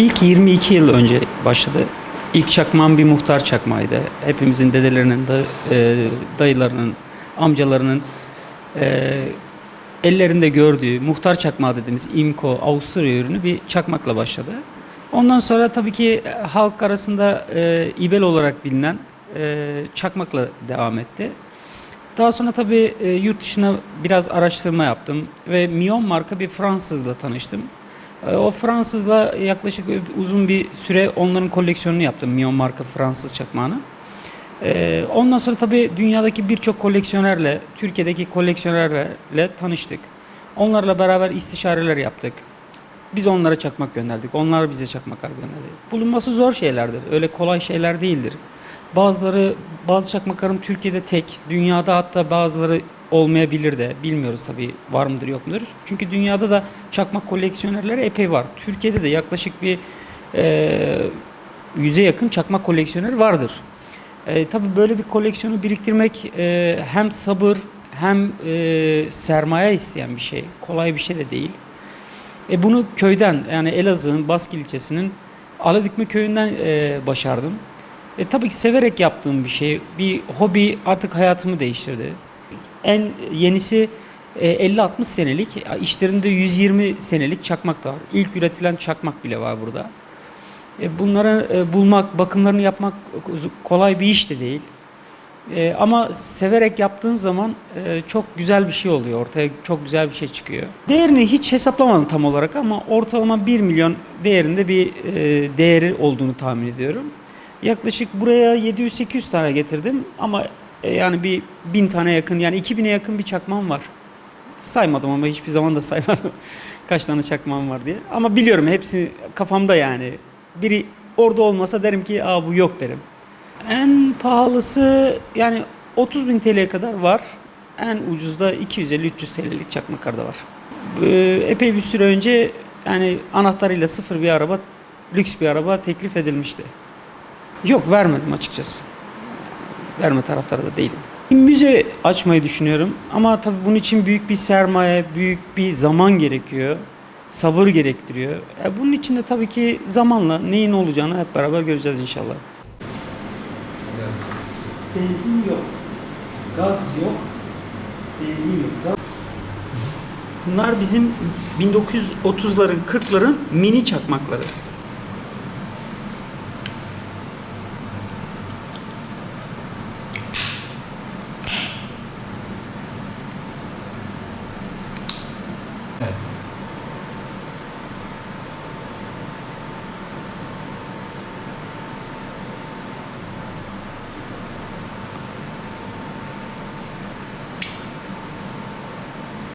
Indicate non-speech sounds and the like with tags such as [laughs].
İlk 22 yıl önce başladı. İlk çakmağım bir muhtar çakmağıydı. Hepimizin dedelerinin, e, dayılarının, amcalarının e, ellerinde gördüğü muhtar çakmağı dediğimiz IMCO Avusturya ürünü bir çakmakla başladı. Ondan sonra tabii ki halk arasında e, İbel olarak bilinen çakmakla devam etti. Daha sonra tabii yurt dışına biraz araştırma yaptım ve Mion marka bir Fransızla tanıştım. E, o Fransızla yaklaşık uzun bir süre onların koleksiyonunu yaptım Mion marka Fransız çakmağını. E, ondan sonra tabii dünyadaki birçok koleksiyonerle, Türkiye'deki koleksiyonerlerle tanıştık. Onlarla beraber istişareler yaptık. Biz onlara çakmak gönderdik. Onlar bize çakmaklar gönderdi. Bulunması zor şeylerdir. Öyle kolay şeyler değildir. Bazıları, bazı çakmakların Türkiye'de tek, dünyada hatta bazıları olmayabilir de. Bilmiyoruz tabii var mıdır yok mudur. Çünkü dünyada da çakmak koleksiyonerleri epey var. Türkiye'de de yaklaşık bir e, yüze yakın çakmak koleksiyoneri vardır. E, tabii böyle bir koleksiyonu biriktirmek e, hem sabır hem e, sermaye isteyen bir şey. Kolay bir şey de değil. E bunu köyden yani Elazığ'ın Baskil ilçesinin Aladikme köyünden e, başardım. E tabii ki severek yaptığım bir şey. Bir hobi artık hayatımı değiştirdi. En yenisi e, 50-60 senelik, işlerinde 120 senelik çakmak da var. İlk üretilen çakmak bile var burada. E, bunları e, bulmak, bakımlarını yapmak kolay bir iş de değil. E, ama severek yaptığın zaman e, çok güzel bir şey oluyor. Ortaya çok güzel bir şey çıkıyor. Değerini hiç hesaplamadım tam olarak ama ortalama 1 milyon değerinde bir e, değeri olduğunu tahmin ediyorum. Yaklaşık buraya 700-800 tane getirdim ama e, yani bir 1000 tane yakın yani 2000'e yakın bir çakmağım var. Saymadım ama hiçbir zaman da saymadım [laughs] kaç tane çakmağım var diye. Ama biliyorum hepsi kafamda yani. Biri orada olmasa derim ki aa bu yok derim. En pahalısı yani 30 bin TL'ye kadar var. En ucuzda 250-300 TL'lik çakmaklar da var. Epey bir süre önce yani anahtarıyla sıfır bir araba, lüks bir araba teklif edilmişti. Yok vermedim açıkçası. Verme taraftarı da değilim. Bir müze açmayı düşünüyorum ama tabii bunun için büyük bir sermaye, büyük bir zaman gerekiyor. Sabır gerektiriyor. E bunun için de tabii ki zamanla neyin olacağını hep beraber göreceğiz inşallah. Benzin yok. Gaz yok. Benzin yok. Gaz... Bunlar bizim 1930'ların, 40'ların mini çakmakları.